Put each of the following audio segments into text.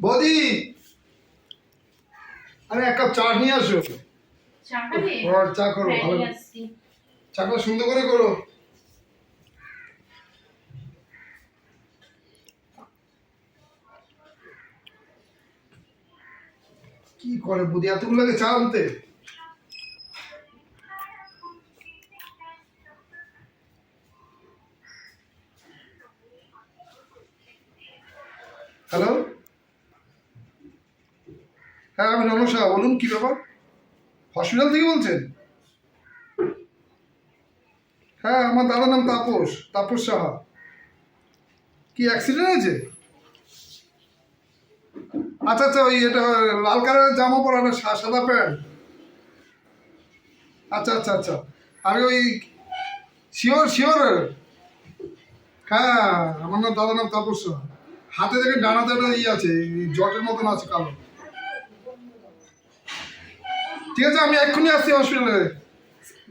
বৌদি আরে এক কাপ চা নিয়ে আসো। চা খাবে চা করো হ্যাঁ, ভালো চাটা সুন্দর করে করো। কি করে এতগুলো লাগে চা আনতে? হ্যালো? হ্যাঁ আমি রনু শাহ বলুন কি ব্যাপার? হসপিটাল থেকে বলছেন? হ্যাঁ আমার দাদার নাম তাপস তাপস সাহা। কি অ্যাক্সিডেন্ট হয়েছে? আচ্ছা আচ্ছা ওই এটা লাল কালারের জামা পরা না সাদা প্যান্ট? আচ্ছা আচ্ছা আচ্ছা আমি ওই শিওর শিওর। হ্যাঁ আমার নাম, দাদার নাম তাপস সাহা। হাতে দেখে ডানা একটা ইয়ে আছে জটের মতন আছে কালো। ঠিক আছে আমি এক্ষুনি আসছি হসপিটালে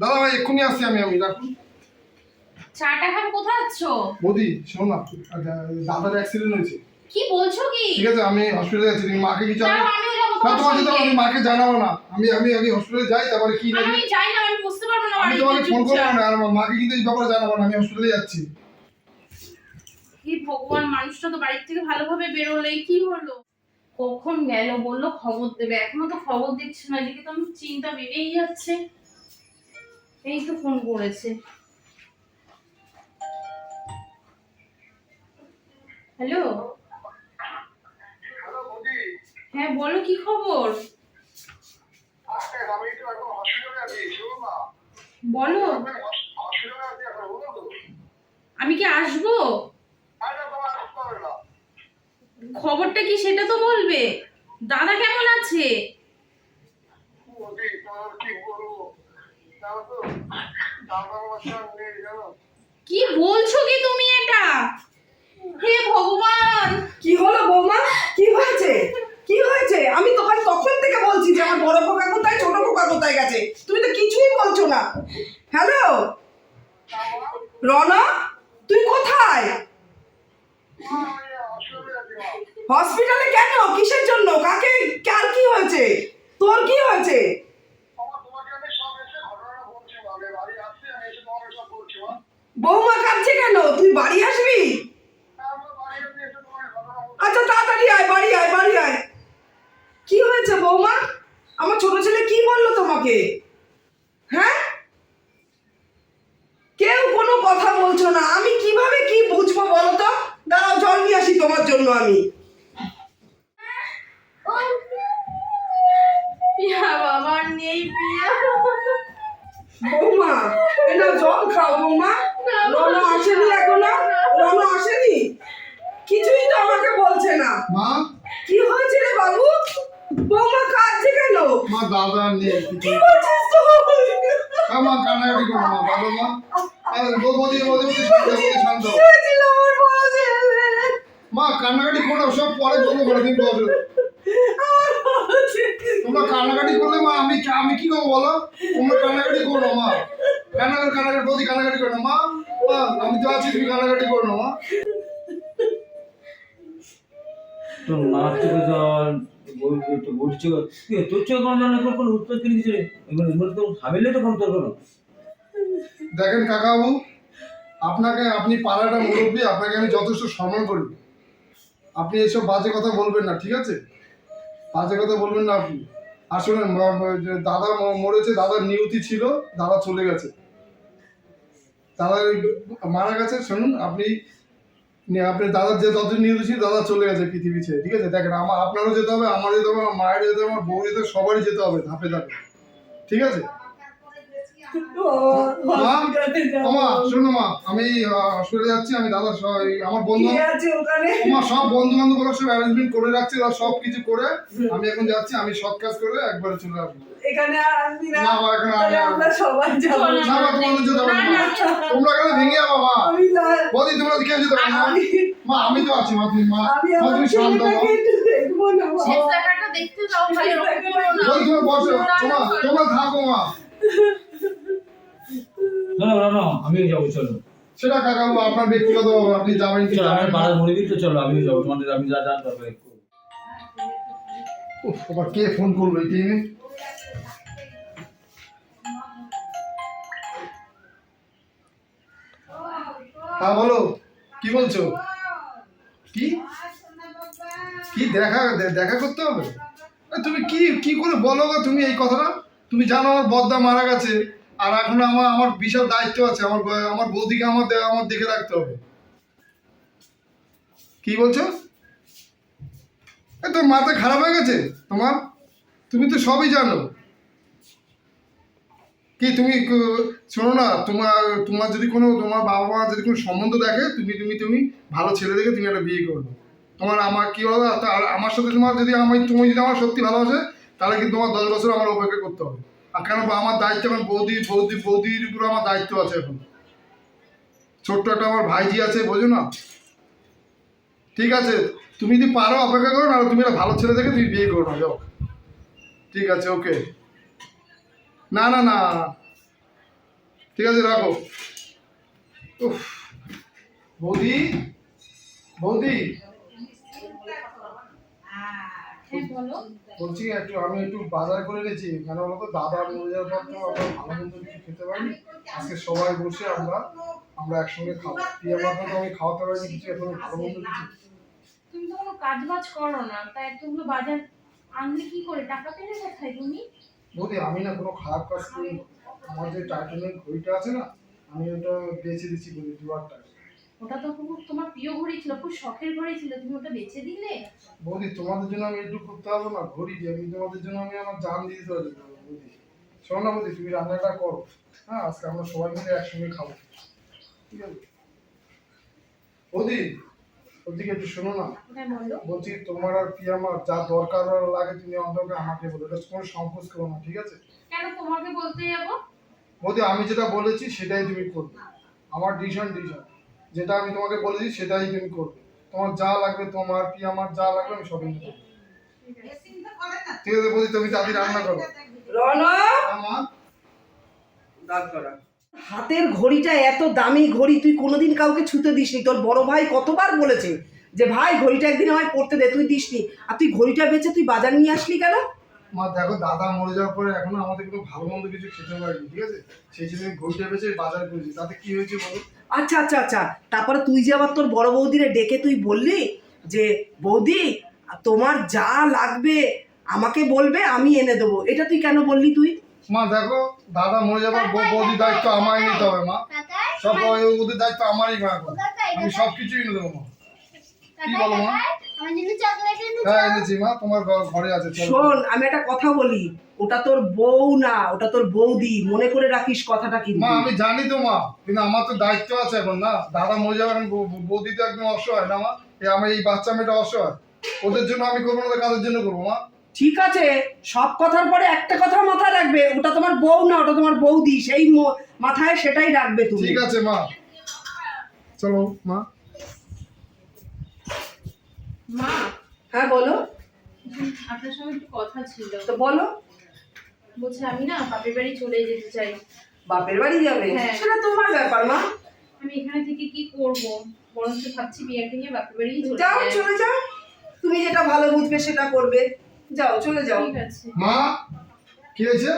দাদা ভাই এক্ষুনি আসছি আমি আমি রাখুন। চাটা খাবে কোথায় যাচ্ছ মোদি শোনো না দাদার অ্যাক্সিডেন্ট হয়েছে। কি বলছো কি? ঠিক আছে আমি হসপিটালে যাচ্ছি তুমি মাকে কি আমিও যাব না তোমার সঙ্গে। আমি মাকে জানাব না। আমি আমি আগে হসপিটালে যাই তারপরে কি না, আমি যাই না আমি বুঝতে পারব না আমি তোমাকে ফোন করব না আর মাকে কিন্তু এই ব্যাপারে জানাব না আমি হসপিটালে যাচ্ছি। হে ভগবান মানুষটা তো বাড়ির থেকে ভালোভাবে বেরোলে কি হলো? কখন গেল বলল খবর দেবে। এখনও তো খবর দিচ্ছে না, এদিকে তো আমি চিন্তা বেড়েই যাচ্ছে। এই তো ফোন করেছে। হ্যালো হ্যাঁ বলো কি খবর? বলো। আমি কি আসব? খবরটা কি সেটা তো বলবে? দাদা কেমন আছে? কি বলছো কি তুমি এটা? হে ভগবান! কি হলো বৌমা? কি হয়েছে? কি হয়েছে? আমি তোমার তখন থেকে বলছি যে আমার বড় পোকা কোথায়, ছোট পোকা কোথায় গেছে? তুমি তো কিছুই বলছো না। হ্যালো রনা তুই কোথায়? হসপিটালে কেন? কিসের জন্য? কাকে? কার কি হয়েছে? তোর কি হয়েছে? বৌমা কাঁদছে কেন? তুই বাড়ি আসবি? আচ্ছা তাড়াতাড়ি আয়, বাড়ি আয় বাড়ি আয়। কি হয়েছে বৌমা? আমার ছোট ছেলে কি বলল তোমাকে? হ্যাঁ? কেউ কোনো কথা বলছো না। আমি কীভাবে কি বুঝব বলো তো? দাঁড়াও, জল নিয়ে আসি তোমার জন্য আমি। পিয়া বাবা নেই পিয়া। বৌমা এটা জল খাও বৌমা। রনো আসেনি এখনও? রনো আসেনি? কিছুই তো আমাকে বলছে না। মা? কি হয়েছে রে বাবু? বৌমা কাঁদছে কেন? মা দাদা নেই। কি বলছিস তুই? হ্যাঁ, মা কান্নাকাটি করো মা। দাদা মা বৌদি বৌদি বৌদি শান্ত মা কান্নাকাটি করো সব পরে বলব করে ছেলে তোমরা কান্নাকাটি করলে মা আমি আমি কি করব বলো? তোমরা কান্নাকাটি করো না, মা। কান্নাকাটি কান্নাকাটি বৌদি কান্নাকাটি করো না মা। মা আমি তো আছি তুমি কান্নাকাটি করো না মা। তোর মার চোখে জল তো বলছে কি তোর চোখে কোনো জল না কোনো উত্তর কিনে দিচ্ছে এগুলো তো ভাবিলে তো কোনো তোর কোনো দেখেন কাকাবাবু আপনাকে আপনি পাড়াটা মুরব্বী আপনাকে আমি যথেষ্ট সম্মান করি। আপনি এসব বাজে কথা বলবেন না ঠিক আছে? বাজে কথা বলবেন না আপনি। আসলে দাদা মরেছে, দাদার নিয়তি ছিল, দাদা চলে গেছে। দাদা মারা গেছে, শুনুন, আপনি আপনি দাদার যে যত নিয়তি ছিল, দাদা চলে গেছে পৃথিবী ছেড়ে, ঠিক আছে? দেখেন আমার আপনারও যেতে হবে, আমারও যেতে হবে, আমার মায়ের যেতে হবে, আমার বউ যেতে সবারই যেতে হবে, ধাপে ধাপে, ঠিক আছে? মা মা শোনো মা আমি হসপিটালে যাচ্ছি আমি দাদা আমার বন্ধু আমার সব বন্ধু বান্ধব সব অ্যারেঞ্জমেন্ট করে রাখছি ওরা সব কিছু করে আমি এখন যাচ্ছি আমি সব কাজ করে একবারে চলে আসব। এখানে আসবি না? না, মা, এখানে আমি আমরা সবাই যাব। না মা তোমাদের যেতে হবে না। না, তোমরা কেন ভেঙে যাব মা। বদি তোমরা কেউ যেতে হবে না আমি- মা আমি তো আছি মা তুমি মা আমি মা আমার তুমি শান্ত মা ছেলেটাকে একটু দেখব না মা। শেষ দেখাটা দেখতে যাও ভাই এরকম না। বদি তোমার বসো তোমরা তোমরা থাকো মা। চলো রানো আমিও যাব চলো। সেটা কাকাবু আপনার ব্যক্তিগত আপনি যাবেন কি চলো আমার না। পাড়ার তো চলো আমিও যাব তোমাদের আমি যা যা দরকার উফ আবার কে ফোন করল এই টাইমে হ্যাঁ বলো কি বলছো? কি? কি দেখা দেখা করতে হবে? তুমি কি কি করে বলো গো তুমি এই কথাটা? তুমি জানো আমার বদ্দা মারা গেছে। আর এখন আমার আমার বিশাল দায়িত্ব আছে, আমার আমার বৌদিকে আমার আমার দেখে রাখতে হবে। কি বলছো? তোর মাথা খারাপ হয়ে গেছে? তোমার? তুমি তো সবই জানো। কি, তুমি শোনো না, তোমার তোমার যদি কোনো, তোমার বাবা মা যদি কোনো সম্বন্ধ দেখে, তুমি তুমি তুমি ভালো ছেলে দেখে তুমি একটা বিয়ে করবে। তোমার আমার কি তা- আর আমার সাথে তোমার যদি আমি তুমি যদি আমার সত্যি ভালোবাসে, তাহলে কিন্তু তোমার দশ বছর আমার অপেক্ষা করতে হবে। কেন আমার দায়িত্ব এখন বৌদি বৌদি, বৌদির উপরে আমার দায়িত্ব আছে এখন। ছোট্ট একটা আমার ভাইজি আছে, বোঝো না? ঠিক আছে, তুমি যদি পারো অপেক্ষা করো না তুমি একটা ভালো ছেলে দেখে তুমি বিয়ে করো না, যাও। ঠিক আছে, ওকে। না না না। ঠিক আছে, রাখো। উফ, বৌদি বৌদি। হ্যাঁ বলো। বলছি একটু আমি একটু বাজার করে এনেছি। কেন বলতো দাদা মরে যাওয়ার পর তো আমরা ভালো মন্দ কিছু খেতে পারিনি। আজকে সবাই বসে আমরা আমরা একসঙ্গে খাব। দিয়ে আমার তো আমি খাওয়াতে পারিনি কিছু এখন ভালো মন্দ কিছু তুমি তো কোনো কাজ বাজ করো না তাই এতগুলো বাজার আনলে কি করে? টাকা পেলে কোথায় তুমি? বৌদি আমি না কোনো খারাপ কাজ করি আমার যে টাইটানের ঘড়িটা আছে না আমি ওটা বেচে দিচ্ছি বলি দুয়ার টাকা। ওটা তো খুব তোমার প্রিয় ঘড়ি ছিল খুব শখের ঘড়ি ছিল। তুমি ওটা বেচে দিলে? বৌদি তোমাদের জন্য আমি একটু করতে পারব না? ঘড়ি দিয়ে আমি তোমাদের জন্য আমি আমার জান দিয়ে দিতে পারি বৌদি। শোনো না বৌদি তুমি রান্নাটা করো। হ্যাঁ আজকে আমরা সবাই মিলে একসঙ্গে খাব। ঠিক আছে? বৌদি ওদিকে একটু শোনো না। হ্যাঁ বলো। বলছি তোমার আর কি আমার যা দরকার লাগে তুমি অন্তত আমাকে বলো। এটা কোনো সংকোচ করো না ঠিক আছে? কেন তোমাকে বলতে যাব? বৌদি আমি যেটা বলেছি সেটাই তুমি করবে। আমার ডিসিশন ডিসিশন যেটা আমি তোমাকে বলেছি সেটাই তুমি করবে। তোমার যা লাগবে তোমার কি আমার যা লাগবে আমি সবই দেবো ঠিক আছে তুমি তাড়াতাড়ি রান্না করো। হাতের ঘড়িটা এত দামি ঘড়ি তুই কোনোদিন কাউকে ছুতে দিসনি। তোর বড় ভাই কতবার বলেছে যে ভাই ঘড়িটা একদিন আমায় পড়তে দে তুই দিসনি। আর তুই ঘড়িটা বেচে তুই বাজার নিয়ে আসলি কেন? মা দেখো দাদা মরে যাওয়ার পরে এখনও আমাদের কোনো ভালো মন্দ কিছু খেতে পারিনি ঠিক আছে? সেই জন্য আমি ঘড়িটা বেঁচে বাজার করেছি। তাতে কি হয়েছে বলো? আচ্ছা আচ্ছা আচ্ছা। তারপরে তুই যে আবার তোর বড় বৌদিরে ডেকে তুই বললি যে বৌদি তোমার যা লাগবে আমাকে বলবে আমি এনে দেবো। এটা তুই কেন বললি তুই? মা দেখো দাদা মরে যাবার বৌ- বৌদির দায়িত্ব আমায় নিতে হবে মা। সব বৌদির দায়িত্ব আমারই মা। আমি সব কিছুই এনে দেবো মা। কি বলো মা? আমার জন্য চকলেট এনে হ্যাঁ শোন আমি একটা কথা বলি। ওটা তোর বউ না ওটা তোর বৌদি। মনে করে রাখিস কথাটা কিন্তু। মা আমি জানি তো মা কিন্তু আমার তো দায়িত্ব আছে এখন না? দাদা মরে যাবে এখন বৌ- বৌ- বৌদি তো একদম অসহায় না মা? আমার এই বাচ্চা মেয়েটা অসহায়। ওদের জন্য আমি করব না কাদের জন্য করব মা? ঠিক আছে সব কথার পরে একটা কথা মাথায় রাখবে। ওটা তোমার বউ না ওটা তোমার বৌদি। সেই মাথায় সেটাই রাখবে তুমি। ঠিক আছে মা। চলো মা। মা। হ্যাঁ বলো। আপনার সঙ্গে একটু কথা ছিল। তো বলো। বলছি আমি না বাপের বাড়ি চলে যেতে চাই। বাপের বাড়ি যাবে? হ্যাঁ। সেটা তোমার ব্যাপার মা। আমি এখানে থেকে কি করব? বরঞ্চ ভাবছি বিয়েকে নিয়ে বাপের বাড়ি যাও চলে যাও। তুমি যেটা ভালো বুঝবে সেটা করবে। যাও চলে যাও। ঠিক আছে। মা কি হয়েছে?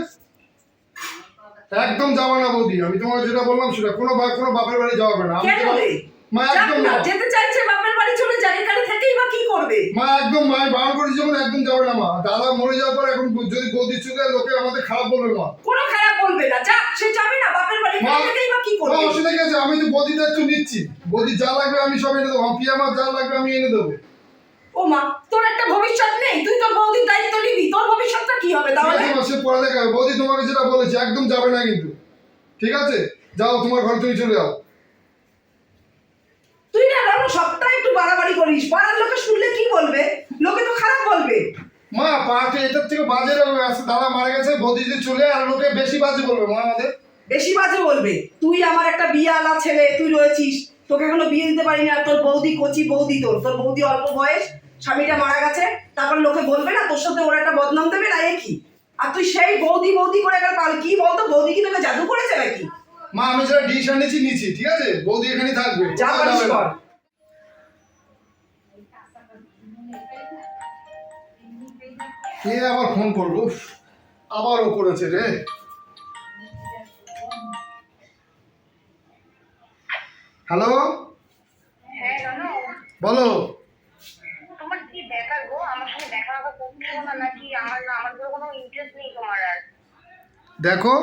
একদম যাবে না বৌদি। আমি তোমার যেটা বললাম সেটা কোনো কোনো বাপের বাড়ি যাওয়া হবে না। আমি মা একদম না যেতে চাইছে বাপের বাড়ি চলে যাক এখানে থেকেই বা কি করবে? মা একদম মা আমি বারণ করেছি যখন একদম যাবে না মা। দাদা মরে যাওয়ার পর এখন যদি লোকে আমাদের খারাপ বলবে মা। কোনো খারাপ বলবে না সে যাবে না বাপের বাড়ি এখানে থেকেই বা কি মা অসুবিধা কি আমি তো বৌদি দায়িত্ব নিচ্ছি। বৌদি যা লাগবে আমি সব এনে দেবো। পিয়া আমার যা লাগবে আমি এনে দেবো। ও মা তোর একটা ভবিষ্যৎ নেই? তুই তোর বৌদির দায়িত্ব নিবি তোর ভবিষ্যৎটা কি হবে তাহলে? সে পড়ালেখা। বৌদি তোমাকে যেটা বলেছে একদম যাবে না কিন্তু। ঠিক আছে? যাও তোমার ঘরে তুমি চলে যাও। সপ্তাহে একটু বাড়াবাড়ি করিস। পাড়ার লোকে শুনলে কি বলবে? লোকে তো খারাপ বলবে। মা পাতে এটার থেকে বাজে লাগবে আজকে দাদা মারা গেছে বৌদি চলে আর লোকে বেশি বাজে বলবে মা আমাদের। বেশি বাজে বলবে। তুই আমার একটা বিয়ে আলা ছেলে তুই রয়েছিস। তোকে এখনও বিয়ে দিতে পারি না। তোর বৌদি কচি বৌদি তোর। তোর বৌদি অল্প বয়স স্বামীটা মারা গেছে। তারপর লোকে বলবে না তোর সাথে ওরা একটা বদনাম দেবে না এ কি? আর তুই সেই বৌদি বৌদি করে গেল পাল কি বলতো? বৌদি কি তোকে জাদু করেছে নাকি? মা আমি যেটা ডিসিশন নিয়েছি নিচ্ছি ঠিক আছে? বৌদি এখানেই থাকবে। যা পারিস কর। কে আবার ফোন করল? উফ, আবারও করেছে রে। হ্যালো? হ্যাঁ বলো। দেখা আমার দেখো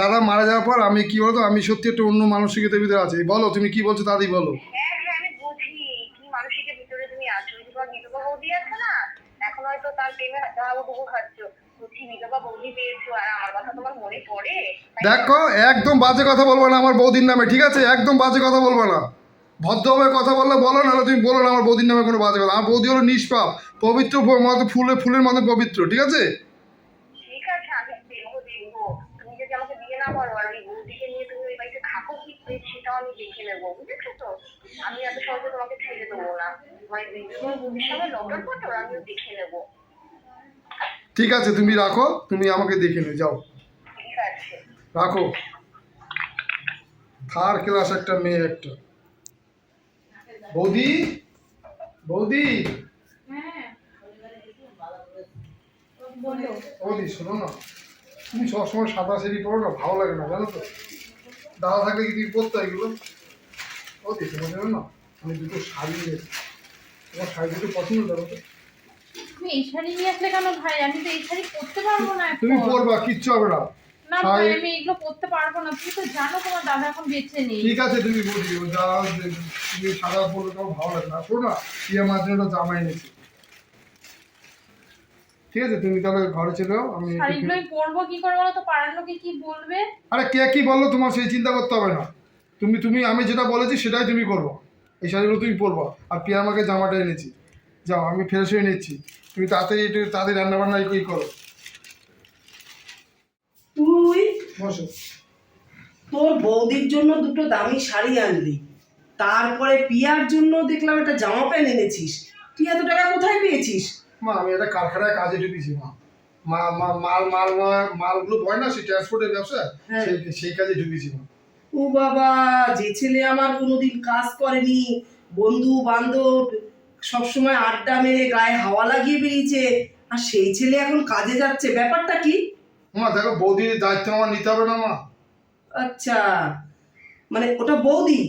দাদা মারা যাওয়ার পর আমি কি বলতো আমি সত্যি একটা অন্য মানসিকতার ভিতরে আছি। বলো তুমি কি বলছো দাদি বলো হ্যাঁ হ্যাঁ আমি বুঝি কি মানসিকের ভিতরে তুমি আছো ওই যে তোমার বিধবা বৌদি আছে না এখন হয়তো তার প্রেমে ধারাবটুকু খাচ্ছ বুঝছি বিধবা বৌদি পেয়েছ আর আমার কথা তোমার মনে পড়ে তাই দেখো একদম বাজে কথা বলব না আমার বৌদির নামে ঠিক আছে? একদম বাজে কথা বলব না। ভদ্রভাবে কথা বললে বলো নাহলে তুমি বলো না আমার বৌদির নামে কোনো বাজে কথা। আমার বৌদি হলো নিষ্পাপ পবিত্র মতো ফুলে ফুলের মতো পবিত্র ঠিক আছে? আমি না এত সহজে তোমাকে ছেড়ে দেবো না। সঙ্গে আমিও দেখে নেব। ঠিক আছে তুমি রাখো তুমি আমাকে দেখে নিয়ে যাও। ঠিক আছে। রাখো। থার ক্লাস একটা মেয়ে একটা। বৌদি? বৌদি? বৌদি শোনো না। তুমি সবসময় সাদা শাড়ি পরো না ভালো লাগে না জানো তো? দাদা থাকলে কি তুমি পরতে এগুলো? বৌদি তোমার জন্য না। আমি দুটো শাড়ি নিয়েছি তোমার শাড়ি দুটো পছন্দ করো তো? তুমি এই শাড়ি নিয়ে আসলে কেন ভাই? আমি তো এই শাড়ি পরতে পারব না তুমি পরবা কিচ্ছু হবে না। না ভাই আমি এগুলো পরতে পারব না। তুমি তো জানো তোমার দাদা এখন বেঁচে নেই। ঠিক আছে তুমি বৌদি ও যা তুমি সাদা পরলে তোমার ভালো লাগে। না শোনো তুই আমার জন্য জামা এনেছি। ঠিক আছে তুমি তাহলে ঘরে চলে যাও আমি একটু- পরবো কি করে বলো তো? পাড়ার লোকে কি বলবে? আরে কে কি বলল তোমার সেই চিন্তা করতে হবে না। তুমি তুমি আমি যেটা বলেছি সেটাই তুমি করব। এই শাড়িগুলো তুমি পরবো। আর পিয়া আমাকে জামাটা এনেছি। যাও আমি ফ্রেশ হয়ে নিচ্ছি। তুমি তাড়াতাড়ি একটু তাড়াতাড়ি রান্না বান্না ই করো তুই বসো। তোর বৌদির জন্য দুটো দামি শাড়ি আনলি তারপরে পিয়ার জন্য দেখলাম একটা জামা প্যান্ট এনেছিস তুই এত টাকা কোথায় পেয়েছিস? মা আমি একটা কারখানায় কাজে ঢুকেছি মা। মা মা মাল মাল মাল- মালগুলো বয় না সেই ট্রান্সপোর্টের ব্যবসা হ্যাঁ। সেই সেই কাজে ঢুকেছি মা। ও বাবা যে ছেলে আমার কোনোদিন কাজ করেনি বন্ধু বান্ধব সবসময় আড্ডা মেরে গায়ে হাওয়া লাগিয়ে বেরিয়েছে আর সেই ছেলে এখন কাজে যাচ্ছে ব্যাপারটা কি? মা দেখো বৌদির দায়িত্ব আমার নিতে হবে না মা। আচ্ছা মানে ওটা বৌদি?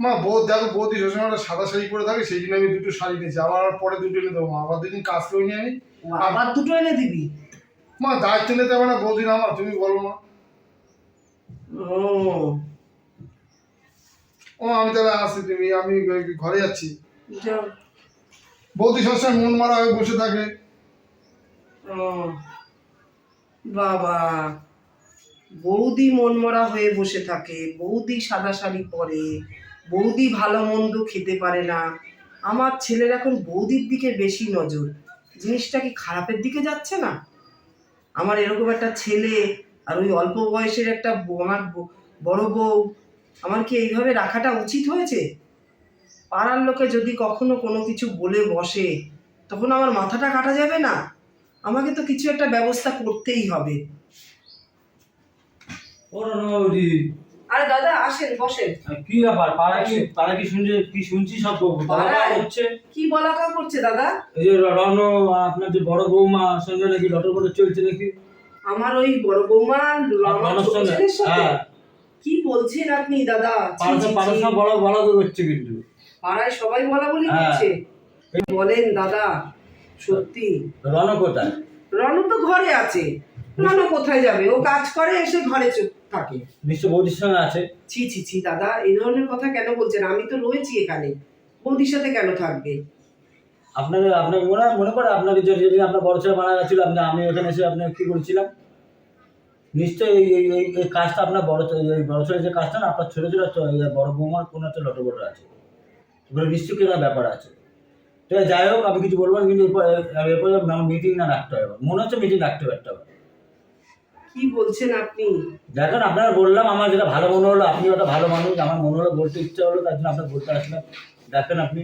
মা বৌ দেখো বৌদি সবসময় সাদা শাড়ি পরে থাকে সেই জন্য আমি দুটো শাড়ি নিয়েছি আবার পরে দুটো এনে দেবো মা। আবার দুদিন কাজ করে নিয়ে আমি আবার দুটো এনে দিবি? মা দায়িত্ব নিতে হবে না বৌদির আমার তুমি বলো মা। ও। ও আমি তাহলে আসি তুমি আমি ঘরে যাচ্ছি। বৌদি সবসময় মন মারা হয়ে বসে থাকে। ও, বাবা। বৌদি মনমরা হয়ে বসে থাকে, বৌদি সাদা শাড়ি পরে, বৌদি ভালো মন্দ খেতে পারে না। আমার ছেলের এখন বৌদির দিকে বেশি নজর। জিনিসটা কি খারাপের দিকে যাচ্ছে না? আমার এরকম একটা ছেলে আর ওই অল্প বয়সের একটা আমার বড় বউ, আমার কি এইভাবে রাখাটা উচিত হয়েছে? পাড়ার লোকে যদি কখনো কোনো কিছু বলে বসে, তখন আমার মাথাটা কাটা যাবে না? আমাকে তো কিছু একটা ব্যবস্থা করতেই হবে। আরে দাদা আসেন বসেন। কি ব্যাপার? পাড়া কি পাড়া কি শুনছে কি শুনছি সব? হচ্ছে? কি বলা কা করছে দাদা? এই যে রণ আপনার যে বড় বৌমা সঙ্গে নাকি লটর চলছে নাকি? আমার ওই বড় বৌমা আমার সঙ্গে হ্যাঁ। কি বলছেন আপনি দাদা? পাড়া পাড়া সব বড় বড় করে করছে কিন্তু। পাড়ায় সবাই বলা বলি হ্যাঁ। করছে বলেন দাদা। সত্যি? রণ কোথায়? রণ তো ঘরে আছে। রণ কোথায় যাবে? ও কাজ করে এসে ঘরে থাকে। নিশ্চয় বৌদির সঙ্গে আছে? ছি ছি ছি দাদা এই ধরনের কথা কেন বলছেন? আমি তো রয়েছি এখানে। বৌদির সাথে কেন থাকবে? আপনাকে আপনার মনে মনে করে আপনাকে যে যেদিন আপনার বড় ছেলে মারা গেছিল আপনি আমি ওখানে এসে আপনাকে কি করেছিলাম নিশ্চয়ই এই এই এই এই কাজটা আপনার বড় এই বড় ছেলে যে কাজটা না আপনার ছোটো ছোটো বড় বৌমার কোনো একটা লটো বটো আছে। এগুলো নিশ্চয়ই কেনা ব্যাপার আছে। ঠিক আছে যাই হোক আমি কিছু বলব না কিন্তু এরপর আমার মিটিং না রাখতে হবে মনে হচ্ছে মিটিং রাখতে হবে একটা কি বলছেন আপনি? দেখেন আপনারা বললাম আমার যেটা ভালো মনে হলো আপনি একটা ভালো মানুষ আমার মনে হলো বলতে ইচ্ছা হলো তার জন্য আপনার বলতে আসলাম। দেখেন আপনি।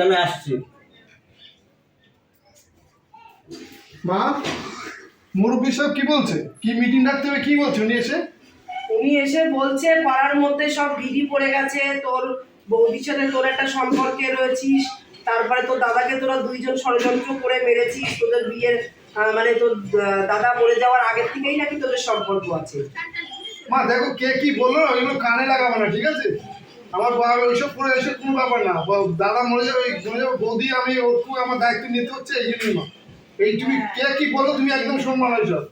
আমি আসছি। মা মুরব্বী সাহেব কি বলছে? কি মিটিং ডাকতে হবে কি বলছে? উনি এসে? উনি এসে বলছে পাড়ার মধ্যে সব ভিড়ি পড়ে গেছে তোর বৌদির সাথে তোর একটা সম্পর্কে রয়েছিস তারপরে তোর দাদাকে তোরা দুইজন ষড়যন্ত্র করে মেরেছিস তোদের বিয়ের মানে তোর দাদা মরে যাওয়ার আগের থেকেই নাকি তোদের সম্পর্ক আছে? মা দেখো কে কি বলল না ওইগুলো কানে লাগাবো না ঠিক আছে? আমার বাবা ওইসব করে এসে কোনো ব্যাপার না দাদা মরে যাবে ওই মরে যাবে বৌদি আমি ওটুকু আমার দায়িত্ব নিতে হচ্ছে এই জন্যই মা। এই তুমি কে কি বলল তুমি একদম সম্মান ওইসব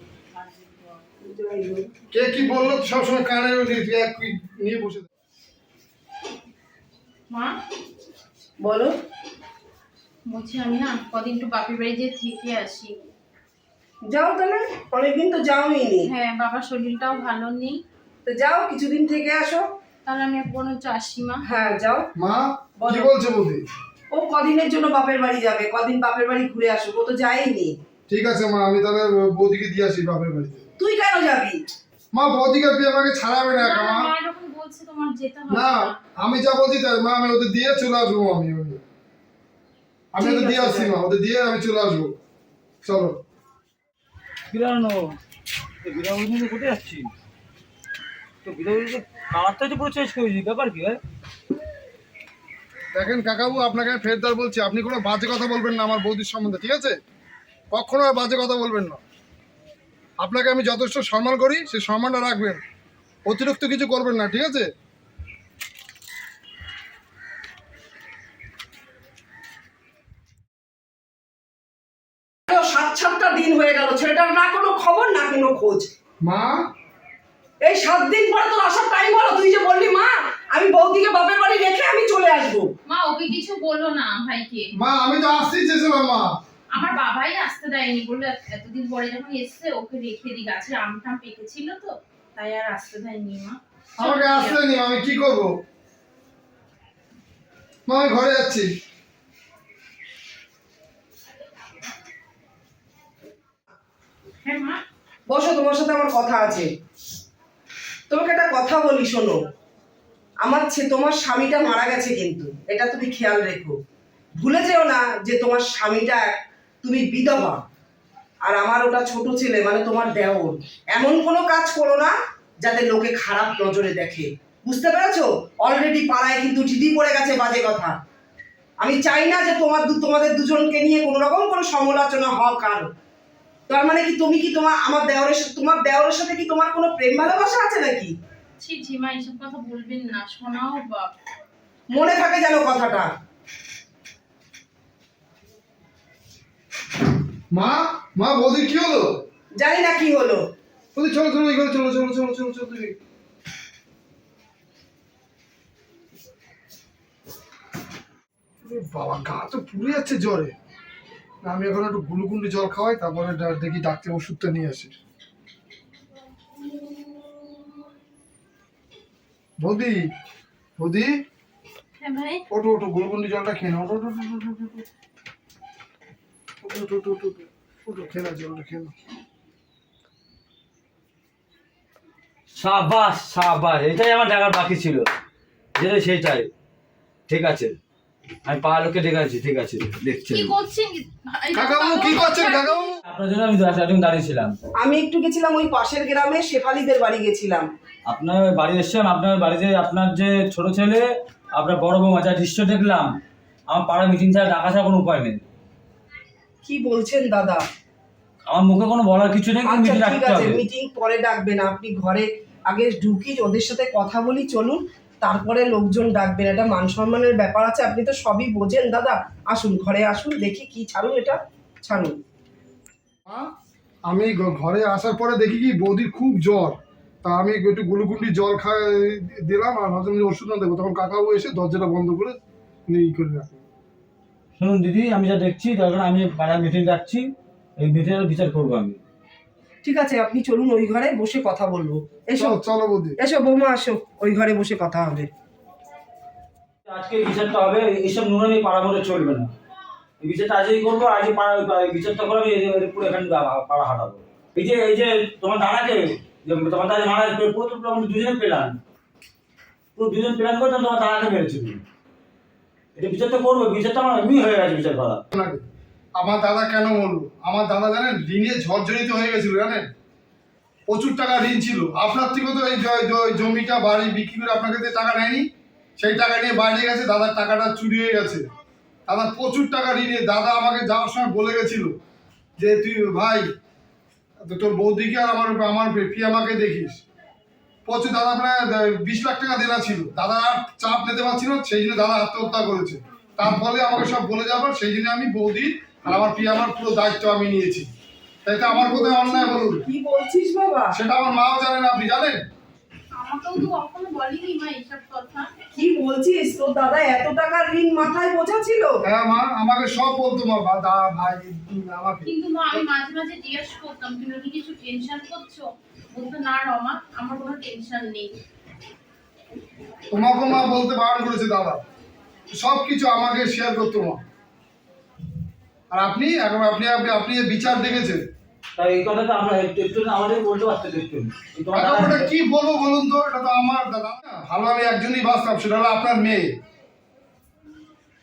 কে কি বলল সবসময় কানে নিয়ে এক নিয়ে বসে। মা বলো। বলছি আমি না কদিন একটু বাপের বাড়ি যেয়ে থেকে আসি। যাও তাহলে অনেকদিন তো যাওই নি হ্যাঁ বাবার শরীরটাও ভালো নেই। তো যাও কিছুদিন থেকে আসো। তাহলে আমি হচ্ছে আসি মা। হ্যাঁ যাও। মা কি বলো। বলছে বৌদি? ও কদিনের জন্য বাপের বাড়ি যাবে কদিন বাপের বাড়ি ঘুরে আসো ও তো যায়নি। ঠিক আছে মা আমি তাহলে বৌদিকে দিয়ে আসি বাপের বাড়িতে। তুই কেন যাবি? মা বৌদিকে তুই আমাকে ছাড়াবে না মা। মা যখন বলছে তোমার যেতে হবে না আমি যা বলছি তাই মা আমি ওদের দিয়ে চলে আসব আমি। আমি ওদের দিয়ে আসছি মা ওদের দিয়ে আমি চলে আসব। চলো। বিরানো বিরানো কোথায় যাচ্ছি? তো বিরানো কালারটা তো পুরো চেঞ্জ করেছি ব্যাপার কি হয় দেখেন কাকাবু আপনাকে আমি ফেরদার বলছি আপনি কোনো বাজে কথা বলবেন না আমার বৌদির সম্বন্ধে ঠিক আছে? কখনো বাজে কথা বলবেন না। আপনাকে আমি যথেষ্ট সম্মান করি সেই সম্মানটা রাখবেন। অতিরিক্ত কিছু করবেন না ঠিক আছে? সাত সাতটা দিন হয়ে গেল ছেলেটার না কোনো খবর না কোনো খোঁজ। মা? এই সাত দিন পরে তোর আসার টাইম হলো তুই যে বললি মা আমি বৌদিকে বাপের বাড়ি রেখে আমি চলে আসব। মা ওকে কিছু বলল না ভাইকে? মা আমি তো আসতেই চেয়েছিলাম মা। আমার বাবাই আসতে দেয়নি বলল এতদিন পরে যখন এসছে ওকে রেখে দিই। গাছের আম টাম পেকেছিল তো তাই আর আসতে দেয়নি মা। আমাকে আসতে নি আমি কি করব? মা আমি ঘরে যাচ্ছি হ্যাঁ মা বসো, তোমার সাথে আমার কথা আছে। তোমাকে একটা কথা বলি, শোনো। আমার তোমার স্বামীটা মারা গেছে কিন্তু। এটা তুমি খেয়াল রেখো। ভুলে যেও না যে তোমার স্বামীটা তুমি বিধবা। আর আমার ওটা ছোট ছেলে মানে তোমার দেওর। এমন কোনো কাজ করো না যাতে লোকে খারাপ নজরে দেখে। বুঝতে পেরেছ? অলরেডি পাড়ায় কিন্তু ঠিকই পড়ে গেছে বাজে কথা। আমি চাই না যে তোমার তোমাদের দুজনকে নিয়ে কোনো রকম কোনো সমালোচনা হোক আর তার মানে কি তুমি কি তোমার আমার দেওরের সাথে তোমার দেওরের সাথে কি তোমার কোনো প্রেম ভালোবাসা আছে নাকি? ছি ছি মা এসব কথা বলবেন না শোনাও বাপ মনে থাকে যেন কথাটা। মা মা বৌদি কি হলো? জানি না কি হলো। বৌদি চলো চলো এই ঘরে চলো চলো চলো চলো চলো তুমি। বাবা গা তো পুড়ে যাচ্ছে জ্বরে। আমি এখন একটু গুলুকুন্ডি জল খাওয়াই তারপরে দেখি ডাক্তার ওষুধটা নিয়ে আসি বৌদি বৌদি ওটো ওটো গুলগুন্ডি জলটা খেয়ে নাও ওটো সাবাস সাবাস এটাই আমার টাকার বাকি ছিল যেটা সেটাই ঠিক আছে আমি ঠিক আছে দেখছি কি করছেন? কি আপনার জন্য আমি একদম দাঁড়িয়েছিলাম আমি একটু গেছিলাম ওই পাশের গ্রামে শেফালিদের বাড়ি গেছিলাম। আপনার বাড়ি এসছেন আপনার বাড়িতে আপনার যে ছোট ছেলে আপনার বড় বৌমা যা দৃশ্য দেখলাম আমার পাড়া মিটিং ছাড়া ডাকা ছাড়া কোনো উপায় নেই। কি বলছেন দাদা? আমার মুখে কোনো বলার কিছু নেই আচ্ছা মিটিং ঠিক আছে হবে। মিটিং পরে ডাকবেন আপনি ঘরে আগে ঢুকি ওদের সাথে কথা বলি চলুন। তারপরে লোকজন ডাকবেন এটা মান সম্মানের ব্যাপার আছে আপনি তো সবই বোঝেন দাদা। আসুন ঘরে আসুন দেখি কি ছাড়ুন এটা ছাড়ুন। আমি ঘরে আসার পরে দেখি কি বৌদির খুব জ্বর। তা আমি একটু গুলুগুন্ডি জল খাই দিলাম আর মাঝে ওষুধ না দেবো। তখন কাকাবু এসে দরজাটা বন্ধ করে ই করে রাখে। শুনুন দিদি আমি যা দেখছি দরকার আমি পাড়ায় মিটিং ডাকছি এই মিটিংয়ের বিচার করব আমি। ঠিক আছে আপনি চলুন ওই ঘরে বসে কথা বলব। এসো চলো বৌদি। এসো বৌমা আসো। ওই ঘরে বসে কথা হবে। আজকে বিচারটা হবে এইসব নুরানি পাড়া মধ্যে চলবে না। এই বিচারটা আজই করব আজই পাড়া বিচারটা করে আমি এই যে পুরো এখানে পাড়া হাঁটাবো। এই যে এই যে তোমার দাদাকে তোমার দাদা মারা পুরো তো আমরা দুজনে প্ল্যান পুরো দুজন প্ল্যান করে তোমার দাদাকে মেরেছে। তুমি এটা বিচারটা করব বিচারটা আমার এমনি হয়ে গেছে বিচার করা আমার দাদা কেন বলব? আমার দাদা জানেন, ঋণে ঝড়ঝড়িত হয়ে গেছিল, জানেন? প্রচুর টাকা ঋণ ছিল। আপনার থেকে তো এই জমিটা, বাড়ি বিক্রি করে আপনাকে যে টাকা নেয়নি? সেই টাকা নিয়ে বাইরে গেছে, দাদার টাকাটা চুরি হয়ে গেছে। দাদা প্রচুর টাকা ঋণে, দাদা আমাকে যাওয়ার সময় বলে গেছিল যে, তুই ভাই তোর বৌদিকে আর আমার আমার আমাকে দেখিস। প্রচুর দাদা প্রায় বিশ লাখ টাকা দেনা ছিল। দাদা আর চাপ নিতে পারছিল সেই জন্য দাদা আত্মহত্যা করেছে। তার ফলে আমাকে সব বলে যাবার সেই জন্য আমি বৌদি আর আমার আমার পুরো দায়িত্ব আমি নিয়েছি। তাই তো আমার কোথায় অন্যায় বলুন। কি বলছিস বাবা? সেটা আমার মাও জানেন আপনি জানেন? আমাকেও তো কখনো বলেনি মা এইসব কথা। কি বলছিস? তোর দাদা এত টাকার ঋণ মাথায় বোঝা ছিল? হ্যাঁ মা আমাকে সব বলতো মা বা দা ভাই আমাকে। কিন্তু মা আমি মাঝে মাঝে জিজ্ঞেস করতাম তুমি কি কিছু টেনশন করছ? বলতো না রমা আমার কোনো টেনশন নেই। তোমাকে মা বলতে বারণ করেছে দাদা। সবকিছু আমাকে শেয়ার করতো মা। আর আপনি এখন আপনি আপনি আপনি বিচার দেখেছেন? তাই এই কথাটা আমরা একটু আমাদের বলতে পারতেন একটু। ওটা কি বলব বলুন তো? এটা তো আমার দাদা। ভালো আমি একজনই বাঁচতাম সেটা হলো আপনার মেয়ে।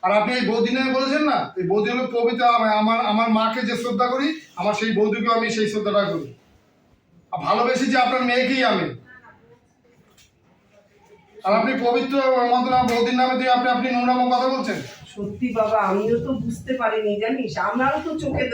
আর আপনি এই বৌদি নিয়ে বলেছেন না? এই বৌদি হলো আমি- আমার আমার মাকে যে শ্রদ্ধা করি আমার সেই বৌদিকেও আমি সেই শ্রদ্ধাটা করি। আর ভালোবেসেছি যে আপনার মেয়েকেই আমি। আর আপনি পবিত্র মতন বৌদির নামে দিয়ে আপনি আপনি নোংরাম কথা বলছেন? সত্যি বাবা আমিও তো বুঝতে পারিনি জানিস? আমারও তো চোখে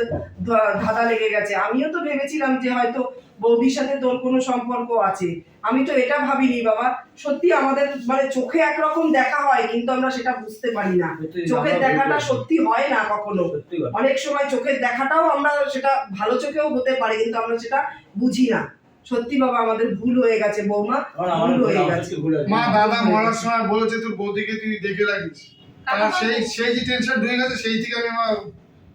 ধাঁধা লেগে গেছে। আমিও তো ভেবেছিলাম যে হয়তো বৌদির সাথে তোর কোনো সম্পর্ক আছে। আমি তো এটা ভাবিনি বাবা। সত্যি আমাদের মানে চোখে একরকম দেখা হয় কিন্তু আমরা সেটা বুঝতে পারি না। চোখের দেখাটা সত্যি হয় না কখনো। অনেক সময় চোখের দেখাটাও আমরা সেটা ভালো চোখেও হতে পারে কিন্তু আমরা সেটা বুঝি না। সত্যি বাবা আমাদের ভুল হয়ে গেছে বৌমা। ভুল হয়ে গেছে। মা দাদা মরার সময় বলেছে তোর বৌদিকে তুই দেখে রাখিস। আর সেই সেই যে টেনশন ঢুকে গেছে সেই থেকে আমি আমার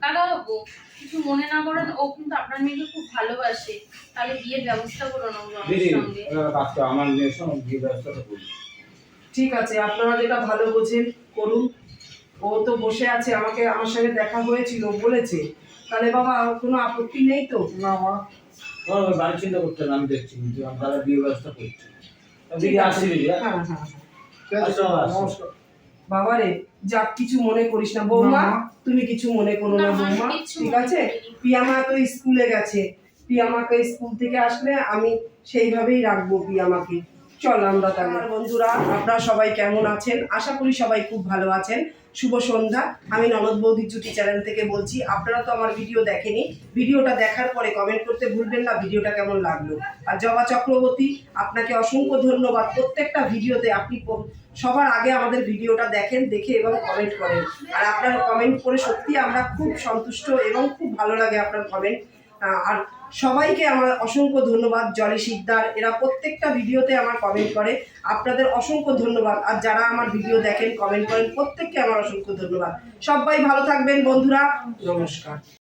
কাকা বাবু কিছু মনে না করেন ও কিন্তু আপনার মেয়েকে খুব ভালোবাসে। তাহলে বিয়ের ব্যবস্থা করো না ওর দিদি সঙ্গে। এবার আমার মেয়ের সঙ্গে বিয়ে ব্যবস্থাটা করি ঠিক আছে আপনারা যেটা ভালো বোঝেন করুন। ও তো বসে আছে আমাকে আমার সঙ্গে দেখা হয়েছিল বলেছে। তাহলে বাবা কোনো আপত্তি নেই তো? না মা। বাড়ির চিন্তা করতে হবে, আমি দেখছি কিন্তু আমার বিয়ে ব্যবস্থা করছে। দিদি দিদি হ্যাঁ? হ্যাঁ হ্যাঁ হ্যাঁ। আছে। নমস্কার। বাবারে যাক কিছু মনে করিস না। বৌমা তুমি কিছু মনে করো না না, বৌমা। ঠিক আছে? পিয়ামা তো স্কুলে গেছে। পিয়ামাকে স্কুল থেকে আসলে আমি সেইভাবেই রাখব পিয়ামাকে চল আমরা তাহলে। আর বন্ধুরা আপনারা সবাই কেমন আছেন? আশা করি সবাই খুব ভালো আছেন। শুভ সন্ধ্যা। আমি ননদ বৌদি জুটি চ্যানেল থেকে বলছি, আপনারা তো আমার ভিডিও দেখেনি। ভিডিওটা দেখার পরে কমেন্ট করতে ভুলবেন না ভিডিওটা কেমন লাগল? আর জবা চক্রবর্তী, আপনাকে অসংখ্য ধন্যবাদ। প্রত্যেকটা ভিডিওতে আপনি সবার আগে আমাদের ভিডিওটা দেখেন, দেখে এবং কমেন্ট করেন। আর আপনার কমেন্ট করে সত্যি আমরা খুব সন্তুষ্ট এবং খুব ভালো লাগে আপনার কমেন্ট আর সবাইকে আমার অসংখ্য ধন্যবাদ, জলি শিকদার। এরা প্রত্যেকটা ভিডিওতে আমার কমেন্ট করে। আপনাদের অসংখ্য ধন্যবাদ। আর যারা আমার ভিডিও দেখেন কমেন্ট করেন, প্রত্যেককে আমার অসংখ্য ধন্যবাদ। সবাই ভালো থাকবেন, বন্ধুরা। নমস্কার।